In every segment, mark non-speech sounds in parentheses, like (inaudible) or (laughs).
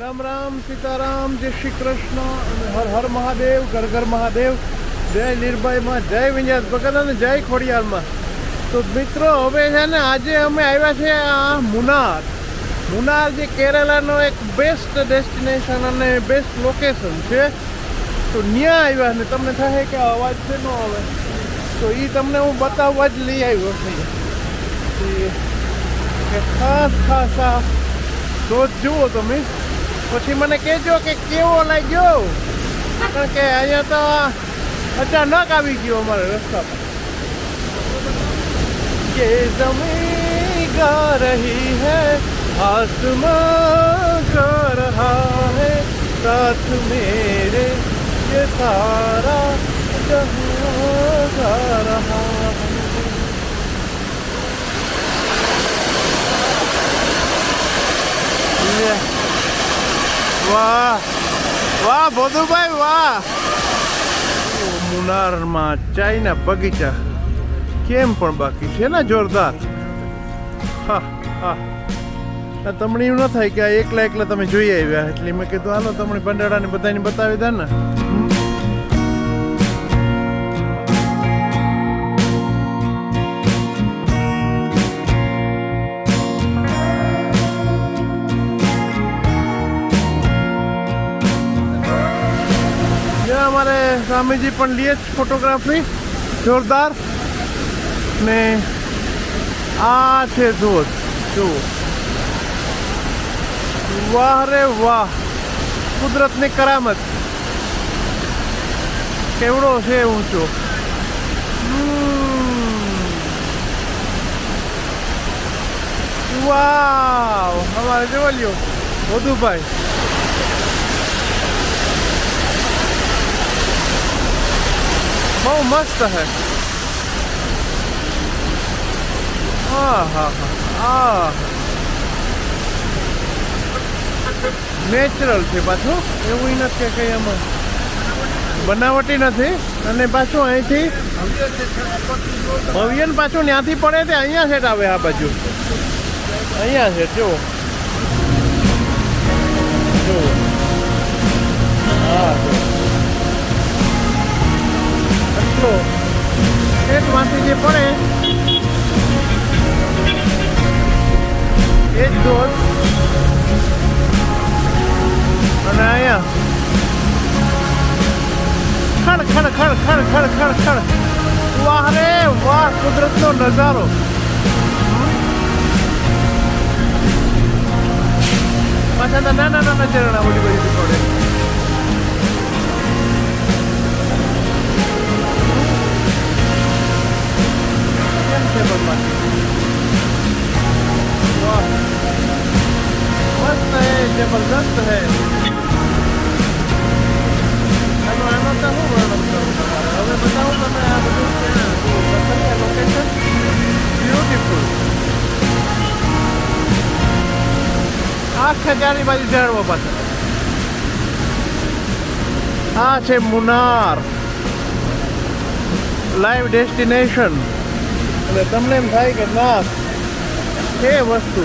રામ રામ સીતારામ, જય શ્રી કૃષ્ણ અને હર હર મહાદેવ, ઘર ઘર મહાદેવ. જય નિર્ભયમાં, જય વિંજાસ ભગત અને જય ખોડિયારમાં. તો મિત્રો, હવે છે ને આજે અમે આવ્યા છે આ મુનાર. મુનાર જે કેરેલાનો એક બેસ્ટ ડેસ્ટિનેશન અને બેસ્ટ લોકેશન છે. તો ત્યાં આવ્યા ને તમને થાય કે અવાજ છે ન આવે. તો એ તમને હું બતાવવા જ લઈ આવ્યો છું. ખાસ ખાસ આ ધોધ જુઓ તમે. પછી મને કહેજો કે કેવો લાગ્યો કારણ કે અહીંયા તો અચાનક આવી ગયો અમારે રસ્તા પર ये जमीन गा रही है आसमां गा रहा है साथ मेरे ये सारा जहां गा रहा है વાહ. વાહ, ભોદુભાઈ, વાહ. મુનારમાં ચાઈના બગીચા. કેમ પણ બાકી છે ને જોરદાર? હા હા. તમને એવું ન થાય કે આ એકલા એકલા તમે જોઈ આવ્યા. એટલે મેં કીધું, હાલો, તમને ભંડારાને બધાને બતાવી દે ને. સ્વામીજી પણ જ ફોટોગ્રાફી. જોરદાર. ને આ છે ધોધ જુઓ. વાહ રે વાહ. કુદરતની કરામત. કેવડો છે ઊંચો. વાવ. અમારે જોવા લ્યો. વધુભાઈ બહુ મસ્ત હે. હા હા હા નેચરલ છે પાછું. એવું નથી કે કંઈ એમાં બનાવટી નથી. અને પાછું અહીંથી ભવ્યન પાછું ત્યાંથી પડે તે અહીંયા સેટ આવે આ બાજુ. અહીંયા છે જો જો હા જો આટલો સેટમાંથી જે પડે, એ જ ધોધ અને અહીંયા ખડ ખડ ખડ ખડ ખડ ખડ ખડ વાહ રે, વાહ, કુદરતનો નજારો. પાછા નાના નાના ઝરણા બધી બધી પડે જબરદસ્ત હે આનો આનો તો હું વર્ણન કરું તમારે હવે બતાવું તમે આ બધું ક્યાં છે લોકેશન બ્યુટીફુલ આખા ચારી બાજુ ઝાડવા પાછળ આ છે મુનાર લાઈવ ડેસ્ટિનેશન અને તમને એમ થાય કે ના એ વસ્તુ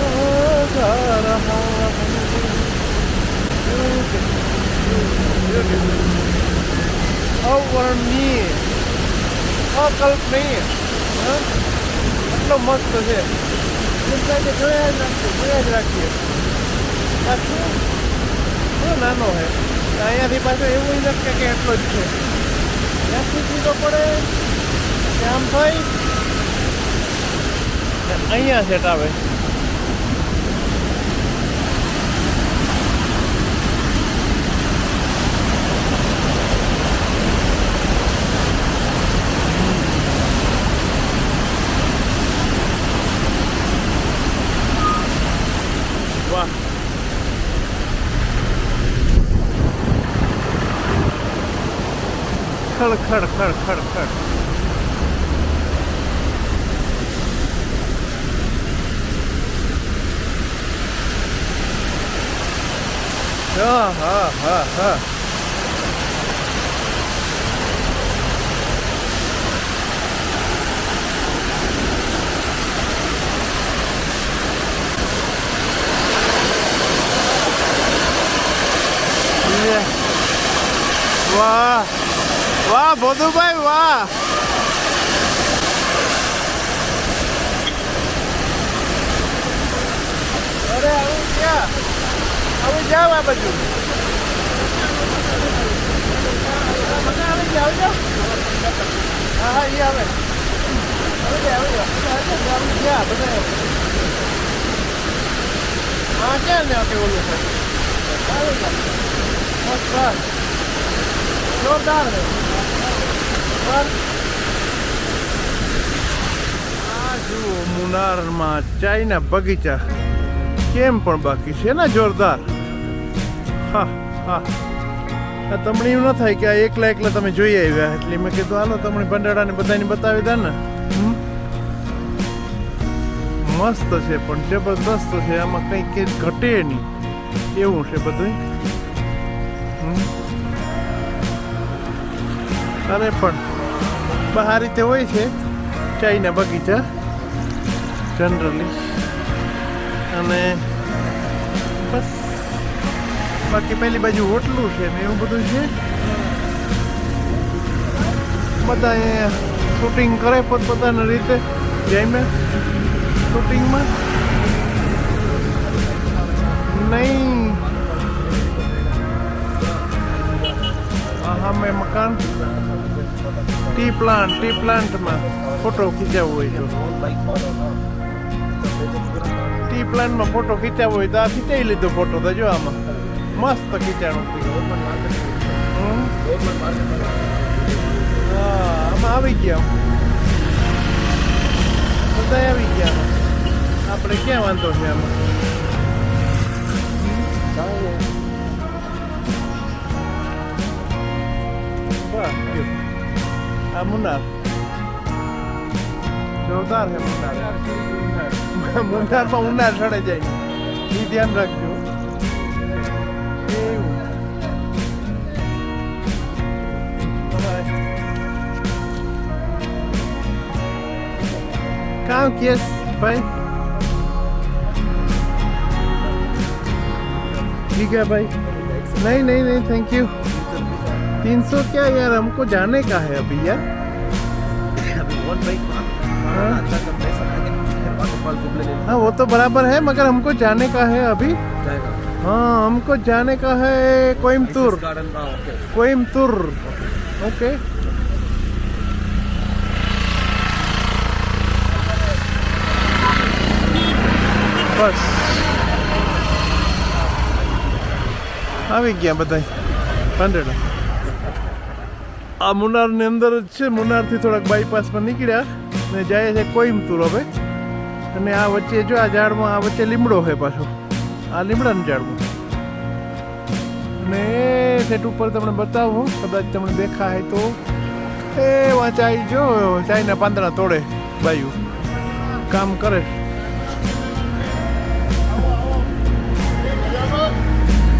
गा रहा है અવર્ણનીય અકલ્પનીય હા? એટલો મસ્ત છે એમ થાય કે જોયા જ રાખીએ જોયા જ રાખીએ આ શું શું નાનો હે અહીંયાથી પાછો એવું નથી કે એટલો જ છે ત્યાંથી સીધો પડે કે આમ થઈ ને અહીંયા સેટ આવે はカラカラカラカラカラ啊啊！વાહ. વાહ, ભોદુભાઈ, વાહ. અરે, આવું ક્યાં? આવું જાવ આ બધું? હા હા એ આવે. હા, ક્યાં ને કે ઓલું બસ બસ. જોરદાર. છે મુનારમાં ચાઈના બગીચા. કેમ પણ બાકી છે ને જોરદાર? હા હા. તમને એવું ન થાય કે આ એકલા એકલા તમે જોઈ આવ્યા, એટલે મેં કીધું, હાલો તમને ભંડારાને બધાને બતાવી દે ને. મસ્ત છે, પણ જબરદસ્ત છે, આમાં કંઈ કંઈ ઘટે નહીં. એવું છે બધું અરે પણ બહાર રીતે હોય છે ચાઈના બગીચા જનરલી અને બસ, બાકી પેલી બાજુ હોટલું છે ને એવું બધું છે. બધા શૂટિંગ કરે પોતપોતાની રીતે જઈને શૂટિંગમાં પ્લાન્ટ ટી પ્લાન્ટમાં ફોટો ખીચાવવો હોય તો. ટી પ્લાન્ટમાં ફોટો ખીચાવવો હોય તો આ ખીચાઈ લીધો ફોટો તો જો આમાં. મસ્ત ખીચાણો? હા, આમાં આવી ગયા. બધા આવી ગયા. આપણે ક્યાં વાંધો છે આમાં? Thank જો. આ મુન્નાર જોરદાર હે મુન્નાર મુન્નારમાં ઉનાર ચડે જાય. એ ધ્યાન રાખજો. કામ કેસ ભાઈ? ઠીક હે ભાઈ. નહીં નહીં નહીં થેન્ક યુ तीन सौ क्या यार हमको जाने का है अभी यार हाँ हाँ वो तो बराबर है मगर हमको जाने का है अभी हाँ हमको जाने का है कोयमतूर कोयमतूर ओके બસ આવી ગયા બધા પાંદડા આ મુનારની અંદર જ છે. મુનારથી થોડાક બાયપાસ પર નીકળ્યા ને જાય છે કોઈમતુર હવે. અને આ વચ્ચે જો આ ઝાડમાં, આ વચ્ચે લીમડો છે પાછો. આ લીમડાનું ઝાડમાં. અને સેટ ઉપર તમને બતાવું. કદાચ તમને દેખાય તો. એ વાંચાઈ જો, ચાઈના પાંદડા તોડે બાયું. કામ કરે.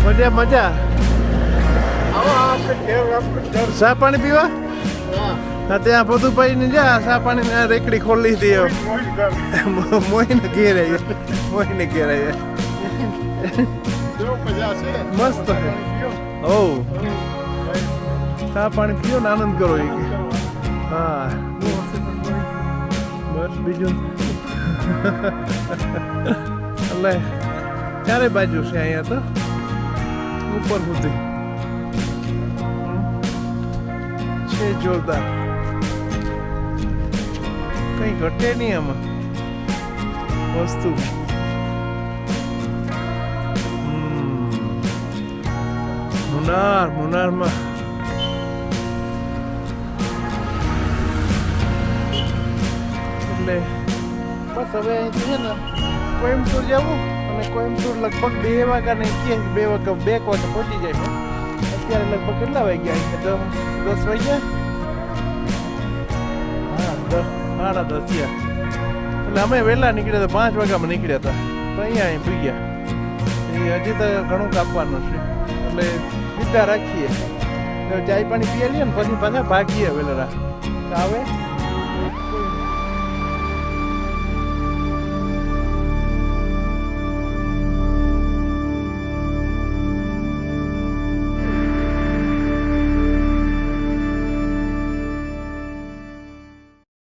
મજા મજા. ચા પાણી પીવા? હા. ત્યાં બધું પાઈને જા સા પાણી ને રેકડી ખોલી દે મોહીને ઘેર મોહીને ઘેર મસ્ત ઓ સા પાણી પીઓ. ને આનંદ કરો એ હા. બસ બીજું. (laughs) એટલે ચારે બાજુ છે અહીંયા તો. ઉપર સુધી. છે જોરદાર. કઈ ઘટે નહીં આમાં. વસ્તુ. મુનાર, મુનારમાં. એટલે બસ હવે અહીંથી છે ને કોઈમતુર જવું અને કોઈમતુર લગભગ બે વાગ્યાને કે બે વાગ્યા, બે વાગે પહોંચી જાય. અત્યારે લગભગ કેટલા વાગ્યા એટલે દસ વાગ્યા? હા, દસ, સાડા દસ થયા. એટલે અમે વહેલા નીકળ્યા હતા, પાંચ વાગ્યામાં નીકળ્યા હતા. તો અહીંયા અહીં પી ગયા. હજી તો ઘણું કાપવાનું છે. એટલે સીધા રાખીએ. ચાય પાણી પીએ લઈએ ને, પછી પાછા ભાગીએ વેલરા આવે?